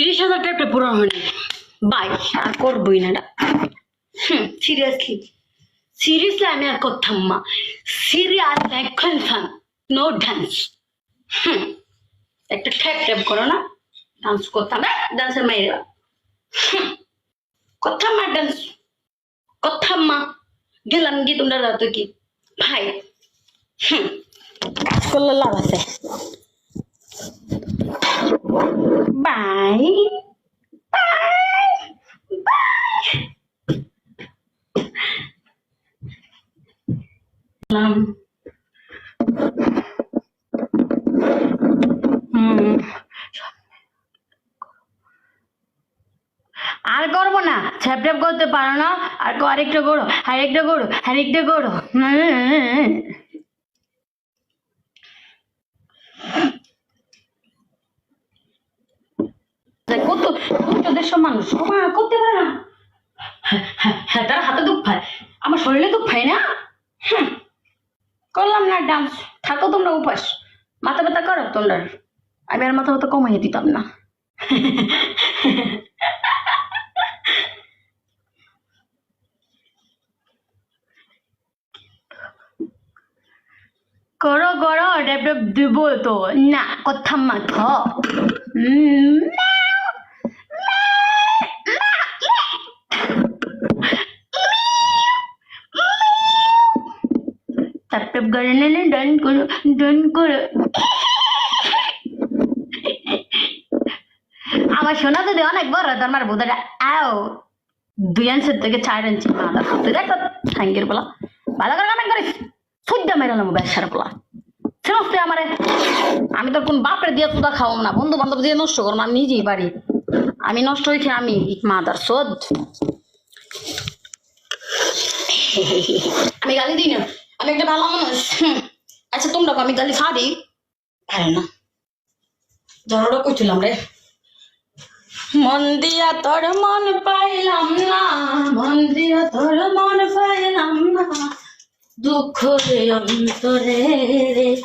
তিরিশ হাজার টাকা পূরণ হয়নি। বাই, আর করবোই না হুম সিরিয়াসলি সিরিয়াসলি আমি আর করতাম মা সিরিয়াস এখন ফান নো ডান্স হুম, একটা ঠ্যাপ ট্যাপ করো না। ডান্স করতাম। না ডান্সের মাইরা। হুম, করতাম মা ডান্স করতাম মা গেলাম কি তোমরা রাত কি? ভাই, হুম কাজ করলে লাভ আছে। বাই বাই হুম। আর করব না। ছ্যাপ করতে পারো না। আর আরেকটা করো আরেকটা করো আরেকটা করো। কত কত মানুষ। করতে পারে না। হ্যাঁ, হ্যাঁ, হ্যাঁ তার হাতে দুঃখ পায়। আমার শরীরে দুঃখ পায় না। হুম। করলাম না, ডান্স। থাকো তোমরা উপাস। মাথা ব্যথা করো তোমরা। আমি আর মাথা ব্যথা কমাইয়ে দিতাম না। করো করো ডেপ ডেপ দিব তো। না, কথা মাথ। ট্যাপ করে না না ডান করো ডান করো আমার শোনা যদি অনেক বড় তোমার বোধটা আও দুই ইঞ্চের থেকে চার ইঞ্চি মাথা তুই দেখ সাঙ্গের বলা ভালো করে কামেন্ট করিস সুদ্দা মেরালাম ব্যবসার বলা তুই আমারে আমি তো কোন বাপরে দিয়ে তুদা খাওয়াম না বন্ধু বান্ধব দিয়ে নষ্ট করব আমি নিজেই বাড়ি আমি নষ্ট হয়েছি আমি মাদার সোদ আমি গালি দিই একটা ভালো মানুষ। আচ্ছা তোমরা আমি গালি ফাড়ি পারে না। জড়োটা কইছিলাম রে? মন দিয়া তোর মন পাইলাম না। মন দিয়া তোর মন পাইলাম না। দুঃখ রে অন্তরে। রে